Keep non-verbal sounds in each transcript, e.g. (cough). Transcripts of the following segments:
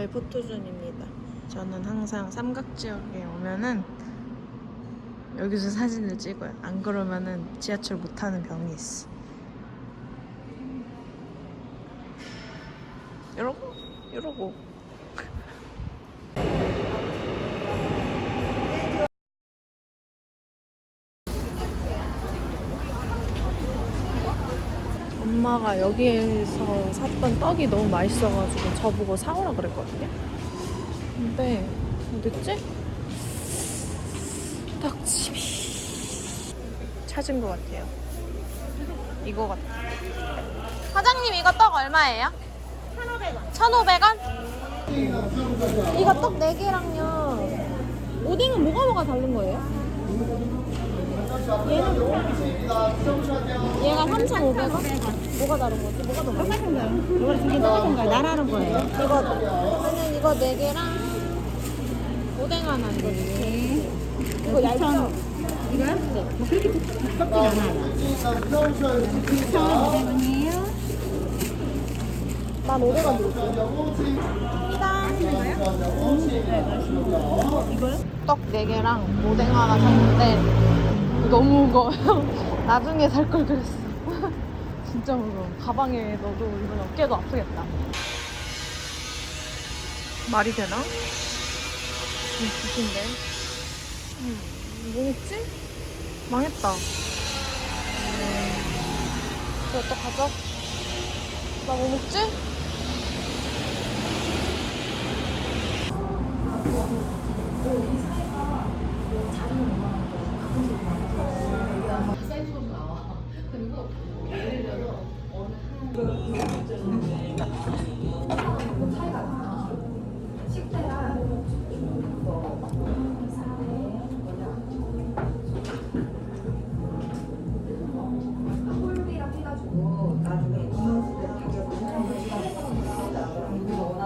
저의 포토존입니다. 저는 항상 삼각지역에 오면은 여기서 사진을 찍어요. 안 그러면은 지하철 못 타는 병이 있어. 이러고 이러고. 엄마가 여기에서 샀던 떡이 너무 맛있어가지고 저보고 사오라 그랬거든요. 근데 어딨지? 떡집이 찾은 것 같아요. 이거 같아. 사장님 이거 떡 얼마예요? 1,500원. 1,500원? 이거 떡 4개랑요. 오뎅은 뭐가 뭐가 다른 거예요? 얘는 뭐? 3,500원? 뭐가 다른 거지? 뭐가 더 맛있어? 똑같은 거예요. 이거 두개 똑같은 거예요. 나라는 거예요. 이거 그러면 이거 4개랑 오뎅 하나 이거 네. 이거 얇죠? 이거요? 뭐 그렇게 두껍진 않아요. 9,500원이에요. 1,500원 드릴게요 이거요? 떡 4개랑 오뎅 하나 샀는데 너무 무거워요 (laughs) 나중에 살 걸 그랬어 진짜 무거워 가방에 넣어도 이건 어깨도 아프겠다 말이 되나? 음, 부신데 음, 뭐 먹지? 망했다 음, 어떡하죠? 나 뭐 먹지?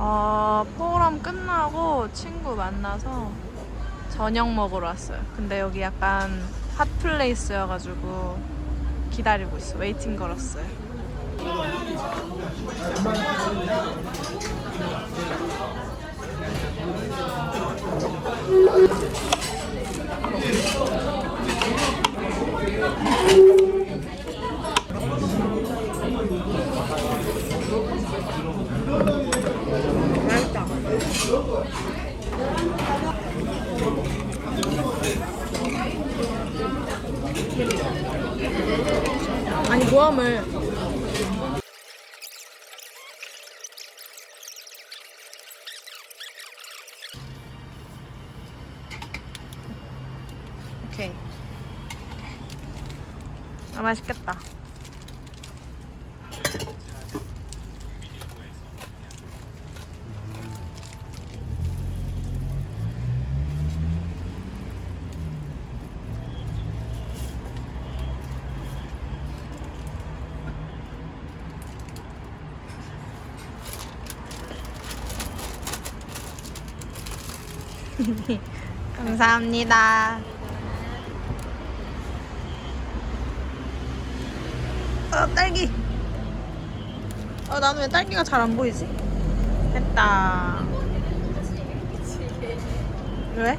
램 끝나고 친구 만나서 저녁 먹으러 왔어요. 근데 여기 약간 핫플레이스여가지고 기다리고 있어. 웨이팅 걸었어요. 랜덤을. 오케이. 아 맛있겠다 (laughs) 감사합니다. 어, 딸기. 어, 나는 왜 딸기가 잘 안 보이지? 됐다. 왜?